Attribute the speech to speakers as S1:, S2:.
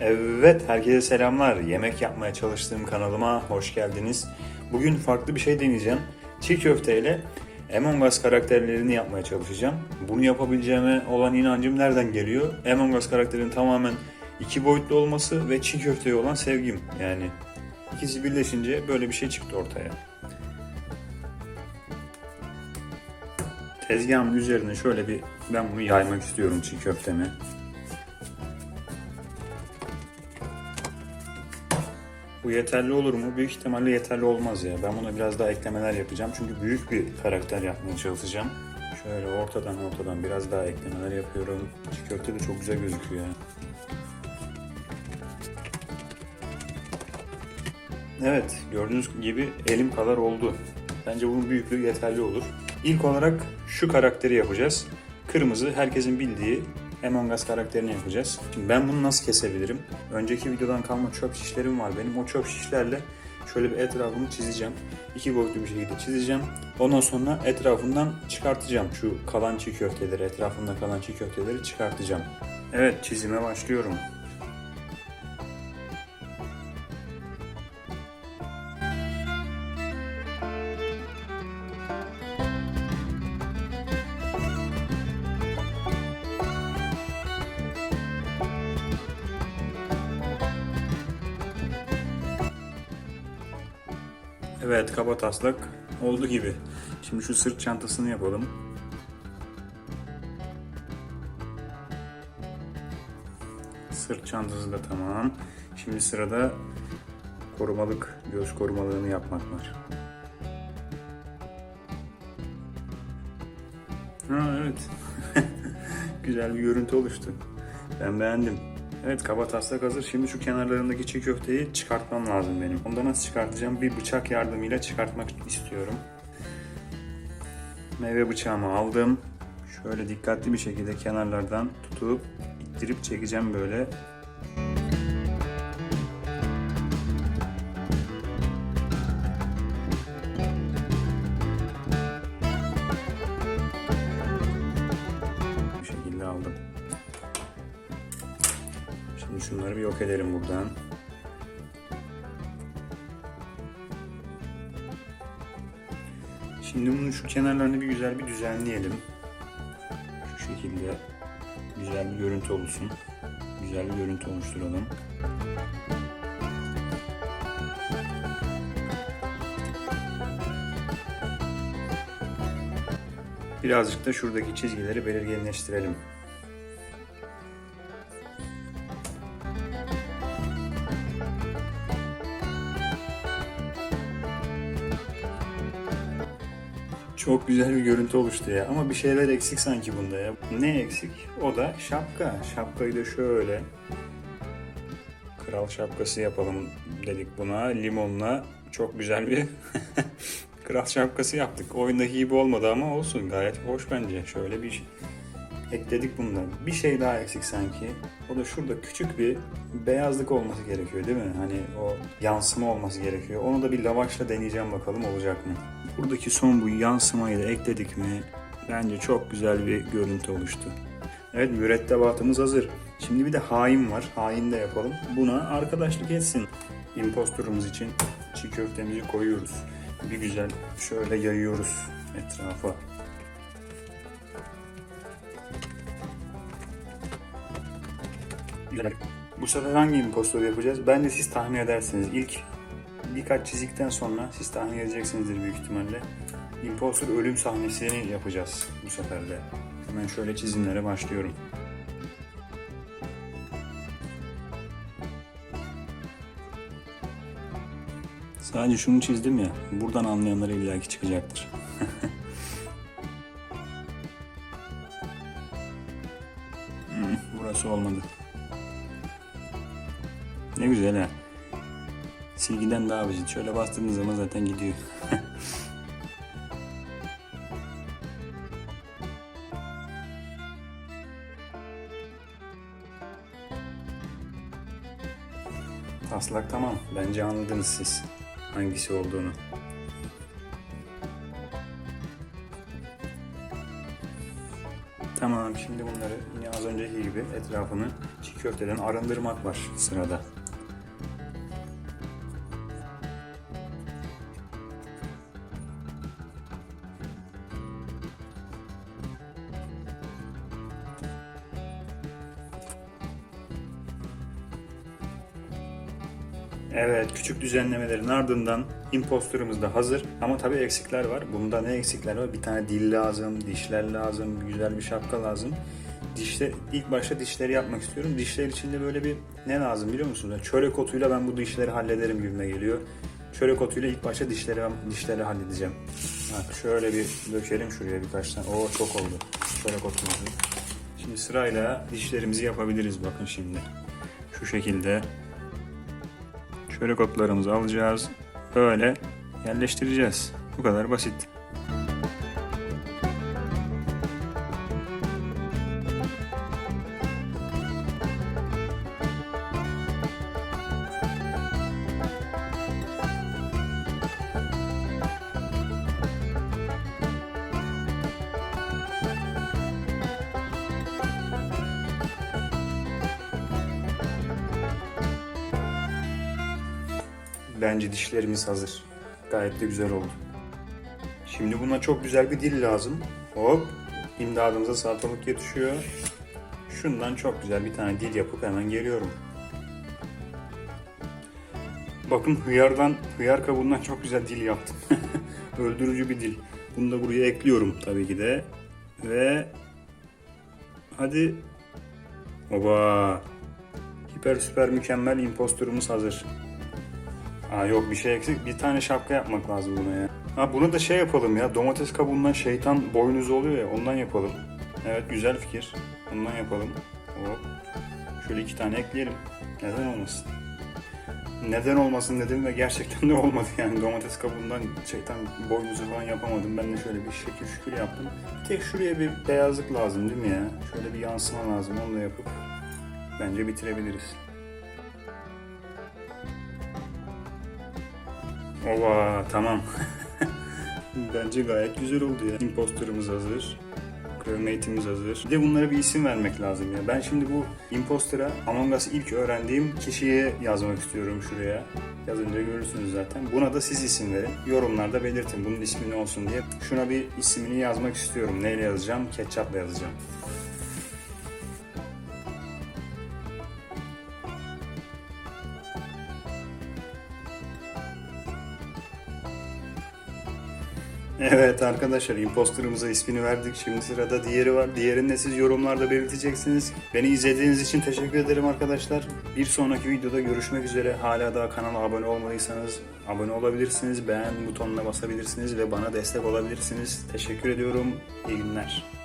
S1: Evet, herkese selamlar. Yemek yapmaya çalıştığım kanalıma hoş geldiniz. Bugün farklı bir şey deneyeceğim. Çiğ köfteyle Among Us karakterlerini yapmaya çalışacağım. Bunu yapabileceğime olan inancım nereden geliyor? Among Us karakterinin tamamen iki boyutlu olması ve çiğ köfteye olan sevgim. Yani ikisi birleşince böyle bir şey çıktı ortaya. Tezgahımın üzerine şöyle bir ben bunu yaymak istiyorum çiğ köftemi. Bu yeterli olur mu? Büyük ihtimalle yeterli olmaz ya. Ben buna biraz daha eklemeler yapacağım. Çünkü büyük bir karakter yapmaya çalışacağım. Şöyle ortadan ortadan biraz daha eklemeler yapıyorum. Çiğ köfte de çok güzel gözüküyor. Evet, gördüğünüz gibi elim kadar oldu. Bence bunun büyüklüğü yeterli olur. İlk olarak şu karakteri yapacağız. Kırmızı, herkesin bildiği Among Us karakterini yapacağız. Şimdi ben bunu nasıl kesebilirim? Önceki videodan kalma çöp şişlerim var benim. O çöp şişlerle şöyle bir etrafını çizeceğim. İki boyutlu bir şekilde çizeceğim. Ondan sonra etrafından çıkartacağım. Şu kalan çiğ köfteleri, etrafında kalan çiğ köfteleri çıkartacağım. Evet, çizime başlıyorum. Evet kaba taslak oldu gibi. Şimdi şu sırt çantasını yapalım. Sırt çantası da tamam. Şimdi sırada korumalık, göz korumalığını yapmak var. Ha evet. Güzel bir görüntü oluştu. Ben beğendim. Evet kaba taslak hazır. Şimdi şu kenarlarındaki çiğ köfteyi çıkartmam lazım benim. Onu da nasıl çıkartacağım? Bir bıçak yardımıyla çıkartmak istiyorum. Meyve bıçağımı aldım. Şöyle dikkatli bir şekilde kenarlardan tutup ittirip çekeceğim böyle. Şunları bir yok edelim buradan. Şimdi bunun şu kenarlarını bir güzel bir düzenleyelim. Şu şekilde güzel bir görüntü oluşsun. Güzel bir görüntü oluşturalım. Birazcık da şuradaki çizgileri belirginleştirelim. Çok güzel bir görüntü oluştu ya. Ama bir şeyler eksik sanki bunda ya. Ne eksik? O da şapka. Şapkayı da şöyle kral şapkası yapalım dedik buna. Limonla çok güzel bir kral şapkası yaptık. Oyundaki gibi olmadı ama olsun. Gayet hoş bence. Şöyle bir ekledik bundan. Bir şey daha eksik sanki. O da şurada küçük bir beyazlık olması gerekiyor değil mi? Hani o yansıma olması gerekiyor. Onu da bir lavaşla deneyeceğim bakalım olacak mı? Buradaki son bu yansımayı da ekledik mi? Bence çok güzel bir görüntü oluştu. Evet mürettebatımız hazır. Şimdi bir de hain var. Hain de yapalım. Buna arkadaşlık etsin. Impostorumuz için çiğ köftemizi koyuyoruz. Bir güzel şöyle yayıyoruz etrafa. Güzel. Bu sefer hangi impostoru yapacağız? Bence siz tahmin edersiniz. İlk birkaç çizikten sonra siz tahmin edeceksinizdir büyük ihtimalle. Impostor ölüm sahnesini yapacağız bu sefer de. Hemen şöyle çizimlere başlıyorum. Sadece şunu çizdim ya, buradan anlayanlara illaki çıkacaktır. Hmm, Burası olmadı. Ne güzel ha. Silgiden daha basit. Şöyle bastırdığınız zaman zaten gidiyor. Taslak tamam. Bence anladınız siz hangisi olduğunu. Tamam Şimdi bunları yine az önceki gibi etrafını çiğ köfteden arındırmak var sırada. Evet, küçük düzenlemelerin ardından imposterımız da hazır. Ama tabii eksikler var. Bunda ne eksikler var? Bir tane dil lazım, dişler lazım, güzel bir şapka lazım. Dişler, ilk başta dişleri yapmak istiyorum. Dişler için de böyle bir ne lazım biliyor musunuz? Yani çörek otuyla ben bu dişleri hallederim gibime geliyor. Çörek otuyla ilk başta dişleri, dişleri halledeceğim. Bak şöyle bir dökelim şuraya birkaç tane. Oo çok oldu. Çörek otumuzu. Şimdi sırayla dişlerimizi yapabiliriz bakın şimdi. Şu şekilde Çörek otlarımızı alacağız. Böyle yerleştireceğiz. Bu kadar basit. Bence dişlerimiz hazır. Gayet de güzel oldu. Şimdi buna çok güzel bir dil lazım. Hop. İmdadımıza salatalık yetişiyor. Şundan çok güzel bir tane dil yapıp hemen geliyorum. Bakın hıyardan, hıyar kabuğundan çok güzel dil yaptım. Öldürücü bir dil. Bunu da buraya ekliyorum tabii ki de. Ve hadi. Oba. Hiper süper mükemmel imposturumuz hazır. Aa yok bir şey eksik. Bir tane şapka yapmak lazım buna ya. Ha bunu da şey yapalım ya. Domates kabuğundan şeytan boynuzu oluyor ya. Ondan yapalım. Evet güzel fikir. Ondan yapalım. Hop. Şöyle iki tane ekleyelim. Neden olmasın? Neden olmasın dedim ve gerçekten de olmadı yani. Domates kabuğundan şeytan boynuzu falan yapamadım. Ben de şöyle bir şekil şükür yaptım. Tek şuraya bir beyazlık lazım değil mi ya? Şöyle bir yansıma lazım. Onu da yapıp bence bitirebiliriz. Ova tamam. Bence gayet güzel oldu ya. Imposterımız hazır. Crewmate'imiz hazır. Bir de bunlara bir isim vermek lazım ya. Ben şimdi bu Imposter'a Among Us'ı ilk öğrendiğim kişiye yazmak istiyorum şuraya. Yazınca görürsünüz zaten. Buna da siz isim verin. Yorumlarda belirtin bunun ismi ne olsun diye. Şuna bir ismini yazmak istiyorum. Neyle yazacağım? Ketçapla yazacağım. Evet arkadaşlar imposterımıza ismini verdik. Şimdi sırada diğeri var. Diğerini de siz yorumlarda belirteceksiniz. Beni izlediğiniz için teşekkür ederim arkadaşlar. Bir sonraki videoda görüşmek üzere. Hala daha kanala abone olmadıysanız abone olabilirsiniz. Beğen butonuna basabilirsiniz ve bana destek olabilirsiniz. Teşekkür ediyorum. İyi günler.